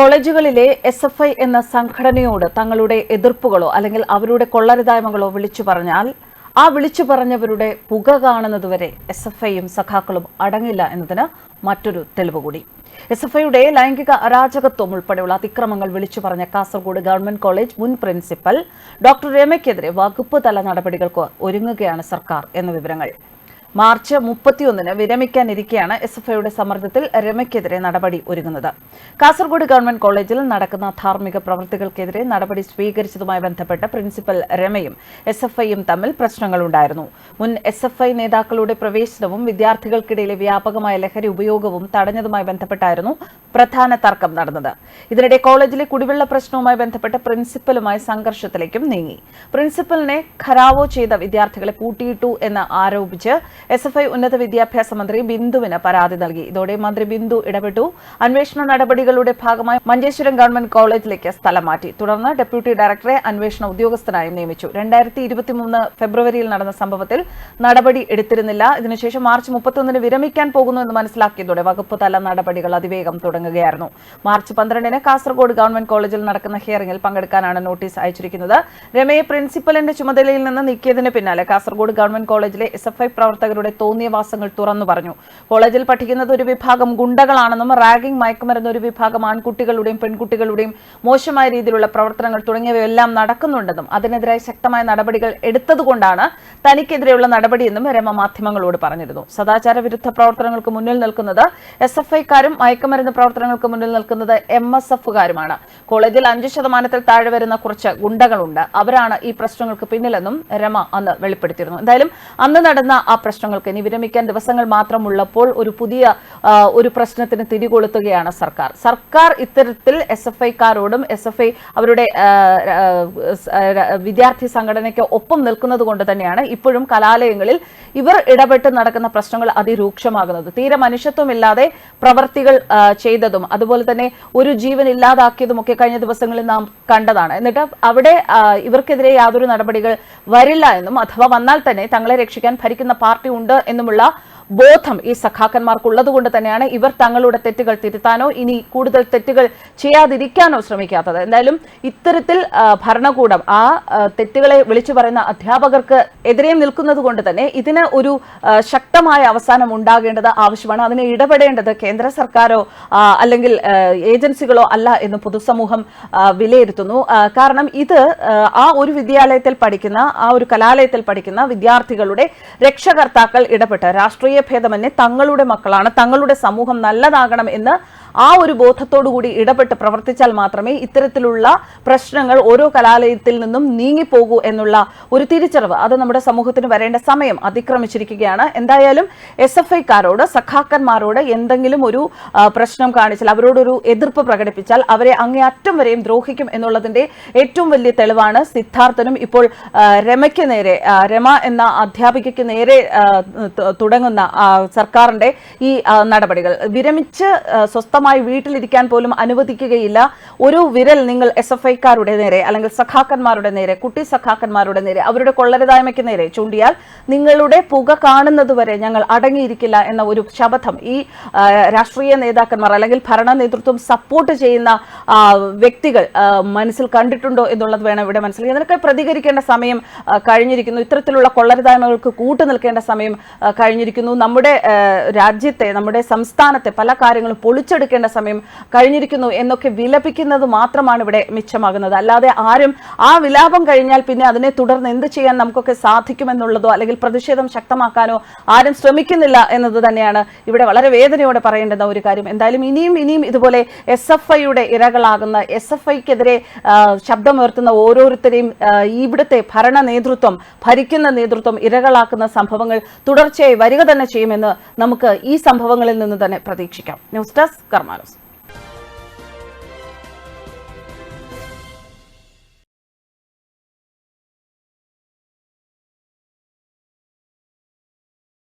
കോളേജുകളിലെ S F I എന്ന സംഘടനയോട് തങ്ങളുടെ എതിർപ്പുകളോ അല്ലെങ്കിൽ അവരുടെ കൊള്ളരുതായ്മകളോ വിളിച്ചു പറഞ്ഞാൽ ആ വിളിച്ചു പറഞ്ഞവരുടെ പുക കാണുന്നതുവരെ എസ് എഫ് ഐയും സഖാക്കളും അടങ്ങില്ല എന്നതിന് മറ്റൊരു തെളിവ് കൂടി. എസ് എഫ് ഐയുടെ ലൈംഗിക അരാജകത്വം ഉൾപ്പെടെയുള്ള അതിക്രമങ്ങൾ വിളിച്ചു പറഞ്ഞ കാസർഗോഡ് ഗവൺമെന്റ് കോളേജ് മുൻ പ്രിൻസിപ്പൽ ഡോക്ടർ രമയ്ക്കെതിരെ വകുപ്പ് തല നടപടികൾക്ക് ഒരുങ്ങുകയാണ് സർക്കാർ എന്ന വിവരങ്ങൾ. മാർച്ച് മുപ്പത്തിയൊന്നിന് വിരമിക്കാനിരിക്കെയാണ് എസ് എഫ് ഐയുടെ സമ്മർദ്ദത്തിൽ രമയ്ക്കെതിരെ നടപടി ഒരുങ്ങുന്നത്. കാസർഗോഡ് ഗവൺമെന്റ് കോളേജിൽ നടക്കുന്ന ധാർമ്മിക പ്രവൃത്തികൾക്കെതിരെ നടപടി സ്വീകരിച്ചതുമായി ബന്ധപ്പെട്ട് പ്രിൻസിപ്പൽ രമയും എസ് എഫ് ഐയും തമ്മിൽ പ്രശ്നങ്ങളുണ്ടായിരുന്നു. മുൻ എസ് എഫ് ഐ നേതാക്കളുടെ പ്രവേശനവും വിദ്യാർത്ഥികൾക്കിടയിലെ വ്യാപകമായ ലഹരി ഉപയോഗവും തടഞ്ഞതുമായി ബന്ധപ്പെട്ടായിരുന്നു പ്രധാന തർക്കം നടന്നത്. ഇതിനിടെ കോളേജിലെ കുടിവെള്ള പ്രശ്നവുമായി ബന്ധപ്പെട്ട് പ്രിൻസിപ്പലുമായി സംഘർഷത്തിലേക്കും നീങ്ങി. പ്രിൻസിപ്പലിനെ ഖരാവോ ചെയ്ത വിദ്യാർത്ഥികളെ പൂട്ടിയിട്ടു എന്ന് ആരോപിച്ച് എസ് എഫ് ഐ ഉന്നത വിദ്യാഭ്യാസ മന്ത്രി ബിന്ദുവിന് പരാതി നൽകി. ഇതോടെ മന്ത്രി ബിന്ദു ഇടപെട്ടു. അന്വേഷണ നടപടികളുടെ ഭാഗമായി മഞ്ചേശ്വരം ഗവൺമെന്റ് കോളേജിലേക്ക് സ്ഥലം മാറ്റി. തുടർന്ന് ഡെപ്യൂട്ടി ഡയറക്ടറെ അന്വേഷണ ഉദ്യോഗസ്ഥനായും നിയമിച്ചു. രണ്ടായിരത്തി ഇരുപത്തിമൂന്ന് ഫെബ്രുവരിയിൽ നടന്ന സംഭവത്തിൽ നടപടി എടുത്തിരുന്നില്ല. ഇതിനുശേഷം മാർച്ച് മുപ്പത്തൊന്നിന് വിരമിക്കാൻ പോകുന്നു എന്ന് മനസ്സിലാക്കിയതോടെ വകുപ്പ് തല നടപടികൾ അതിവേഗം തുടങ്ങുകയായിരുന്നു. മാർച്ച് പന്ത്രണ്ടിന് കാസർഗോഡ് ഗവൺമെന്റ് കോളേജിൽ നടക്കുന്ന ഹിയറിംഗിൽ പങ്കെടുക്കാനാണ് നോട്ടീസ് അയച്ചിരിക്കുന്നത്. രമയെ പ്രിൻസിപ്പലിന്റെ ചുമതലയിൽ നിന്ന് നീക്കിയതിന് പിന്നാലെ കാസർഗോഡ് ഗവൺമെന്റ് കോളേജിലെ എസ് എഫ് ഐ പ്രവർത്തകരുടെ തോന്നിയവാസങ്ങൾ തുറന്നു പറഞ്ഞു. കോളേജിൽ പഠിക്കുന്നത് ഒരു വിഭാഗം ഗുണ്ടകളാണെന്നും റാഗിംഗ് മയക്കുമരുന്ന് ഒരു വിഭാഗം ആൺകുട്ടികളുടെയും പെൺകുട്ടികളുടെയും മോശമായ രീതിയിലുള്ള പ്രവർത്തനങ്ങൾ തുടങ്ങിയവയെല്ലാം നടക്കുന്നുണ്ടെന്നും അതിനെതിരായി ശക്തമായ നടപടികൾ എടുത്തതുകൊണ്ടാണ് തനിക്കെതിരെയുള്ള നടപടിയെന്നും രമ മാധ്യമങ്ങളോട് പറഞ്ഞിരുന്നു. സദാചാര വിരുദ്ധ പ്രവർത്തനങ്ങൾക്ക് മുന്നിൽ നിൽക്കുന്നത് എസ് എഫ് ഐക്കാരും മയക്കുമരുന്ന് പ്രവർത്തനങ്ങൾക്ക് മുന്നിൽ നിൽക്കുന്നത് എം എസ് എഫുകാരുമാണ്. കോളേജിൽ അഞ്ച് ശതമാനത്തിൽ താഴെ വരുന്ന കുറച്ച് ഗുണ്ടകളുണ്ട്. അവരാണ് ഈ പ്രശ്നങ്ങൾക്ക് പിന്നിലെന്നും രമ അന്ന് വെളിപ്പെടുത്തിയിരുന്നു. എന്തായാലും അന്ന് നടന്ന ആ പ്രശ്നങ്ങൾക്ക് ഇനി വിരമിക്കാൻ ദിവസങ്ങൾ മാത്രമുള്ളപ്പോൾ ഒരു പുതിയ ഒരു പ്രശ്നത്തിന് തിരികൊളുത്തുകയാണ് സർക്കാർ. സർക്കാർ ഇത്തരത്തിൽ എസ് എഫ് ഐക്കാരോടും എസ് എഫ് ഐ അവരുടെ വിദ്യാർത്ഥി സംഘടനയ്ക്ക് ഒപ്പം നിൽക്കുന്നത് കൊണ്ട് തന്നെയാണ് ഇപ്പോഴും കലാലയങ്ങളിൽ ഇവർ ഇടപെട്ട് നടക്കുന്ന പ്രശ്നങ്ങൾ അതിരൂക്ഷമാകുന്നത്. തീരെ മനുഷ്യത്വമില്ലാതെ പ്രവർത്തികൾ ചെയ്തതും അതുപോലെ തന്നെ ഒരു ജീവൻ ഇല്ലാതാക്കിയതും ഒക്കെ കഴിഞ്ഞ ദിവസങ്ങളിൽ നാം കണ്ടതാണ്. എന്നിട്ട് അവിടെ ഇവർക്കെതിരെ യാതൊരു നടപടികൾ വരില്ല എന്നും അഥവാ വന്നാൽ തന്നെ തങ്ങളെ രക്ഷിക്കാൻ ഭരിക്കുന്ന പാർട്ടി ഉണ്ട് എന്നുമുള്ള ബോധം ഈ സഖാക്കന്മാർക്കുള്ളത് കൊണ്ട് തന്നെയാണ് ഇവർ തങ്ങളുടെ തെറ്റുകൾ തിരുത്താനോ ഇനി കൂടുതൽ തെറ്റുകൾ ചെയ്യാതിരിക്കാനോ ശ്രമിക്കാത്തത്. എന്തായാലും ഇത്തരത്തിൽ ഭരണകൂടം ആ തെറ്റുകളെ വിളിച്ചു പറയുന്ന അധ്യാപകർക്ക് എതിരെയും നിൽക്കുന്നത് കൊണ്ട് തന്നെ ഇതിന് ഒരു ശക്തമായ അവസാനം ഉണ്ടാകേണ്ടത് ആവശ്യമാണ്. അതിന് ഇടപെടേണ്ടത് കേന്ദ്ര സർക്കാരോ അല്ലെങ്കിൽ ഏജൻസികളോ അല്ല എന്ന് പൊതുസമൂഹം വിലയിരുത്തുന്നു. കാരണം ഇത് ആ ഒരു വിദ്യാലയത്തിൽ പഠിക്കുന്ന ആ ഒരു കലാലയത്തിൽ പഠിക്കുന്ന വിദ്യാർത്ഥികളുടെ രക്ഷകർത്താക്കൾ ഇടപെട്ട് രാഷ്ട്രീയ ഭേദമന്യേ തങ്ങളുടെ മക്കളാണ്. തങ്ങളുടെ സമൂഹം നല്ലതാകണം എന്ന് ആ ഒരു ബോധത്തോടുകൂടി ഇടപെട്ട് പ്രവർത്തിച്ചാൽ മാത്രമേ ഇത്തരത്തിലുള്ള പ്രശ്നങ്ങൾ ഓരോ കലാലയത്തിൽ നിന്നും നീങ്ങിപ്പോകൂ എന്നുള്ള ഒരു തിരിച്ചറിവ് അത് നമ്മുടെ സമൂഹത്തിന് വരേണ്ട സമയം അതിക്രമിച്ചിരിക്കുകയാണ്. എന്തായാലും എസ് എഫ് ഐക്കാരോട് സഖാക്കന്മാരോട് എന്തെങ്കിലും ഒരു പ്രശ്നം കാണിച്ചാൽ അവരോടൊരു എതിർപ്പ് പ്രകടിപ്പിച്ചാൽ അവരെ അങ്ങേ അറ്റം വരെയും ദ്രോഹിക്കും എന്നുള്ളതിന്റെ ഏറ്റവും വലിയ തെളിവാണ് സിദ്ധാർത്ഥനും ഇപ്പോൾ രമയ്ക്ക് നേരെ രമ എന്ന അധ്യാപികയ്ക്ക് നേരെ തുടങ്ങുന്ന സർക്കാരിന്റെ ഈ നടപടികൾ. വിരമിച്ച് സ്വസ്ഥമായി വീട്ടിലിരിക്കാൻ പോലും അനുവദിക്കുകയില്ല. ഒരു വിരൽ നിങ്ങൾ എസ് എഫ് ഐക്കാരുടെ നേരെ അല്ലെങ്കിൽ സഖാക്കന്മാരുടെ നേരെ കുട്ടി സഖാക്കന്മാരുടെ നേരെ അവരുടെ കൊള്ളരുതായ്മയ്ക്ക് നേരെ ചൂണ്ടിയാൽ നിങ്ങളുടെ പുക കാണുന്നതുവരെ ഞങ്ങൾ അടങ്ങിയിരിക്കില്ല എന്ന ഒരു ശപഥം ഈ രാഷ്ട്രീയ നേതാക്കന്മാർ അല്ലെങ്കിൽ ഭരണ നേതൃത്വം സപ്പോർട്ട് ചെയ്യുന്ന വ്യക്തികൾ മനസ്സിൽ കണ്ടിട്ടുണ്ടോ എന്നുള്ളത് വേണം ഇവിടെ മനസ്സിലാക്കി ഇതിനൊക്കെ പ്രതികരിക്കേണ്ട സമയം കഴിഞ്ഞിരിക്കുന്നു. ഇത്തരത്തിലുള്ള കൊള്ളരുതായ്മകൾക്ക് കൂട്ടു നിൽക്കേണ്ട സമയം കഴിഞ്ഞിരിക്കുന്നു. നമ്മുടെ രാജ്യത്തെ നമ്മുടെ സംസ്ഥാനത്തെ പല കാര്യങ്ങളും പൊളിച്ചെടുക്കേണ്ട സമയം കഴിഞ്ഞിരിക്കുന്നു എന്നൊക്കെ വിലപിക്കുന്നത് മാത്രമാണ് ഇവിടെ മിച്ചമാകുന്നത്. അല്ലാതെ ആരും ആ വിലാപം കഴിഞ്ഞാൽ പിന്നെ അതിനെ തുടർന്ന് എന്ത് ചെയ്യാൻ നമുക്കൊക്കെ സാധിക്കുമെന്നുള്ളതോ അല്ലെങ്കിൽ പ്രതിഷേധം ശക്തമാക്കാനോ ആരും ശ്രമിക്കുന്നില്ല എന്നത് തന്നെയാണ് ഇവിടെ വളരെ വേദനയോടെ പറയേണ്ടുന്ന ഒരു കാര്യം. എന്തായാലും ഇനിയും ഇനിയും ഇതുപോലെ എസ് എഫ് ഐയുടെ ഇരകളാകുന്ന എസ് എഫ് ഐക്കെതിരെ ശബ്ദമുയർത്തുന്ന ഓരോരുത്തരെയും ഇവിടുത്തെ ഭരണ നേതൃത്വം ഭരിക്കുന്ന നേതൃത്വം ഇരകളാക്കുന്ന സംഭവങ്ങൾ തുടർച്ചയായി വരിക തന്നെ ചെയ്യുമെന്ന് നമുക്ക് ഈ സംഭവങ്ങളിൽ നിന്ന് തന്നെ പ്രതീക്ഷിക്കാം. News desk കർമാനോസ്.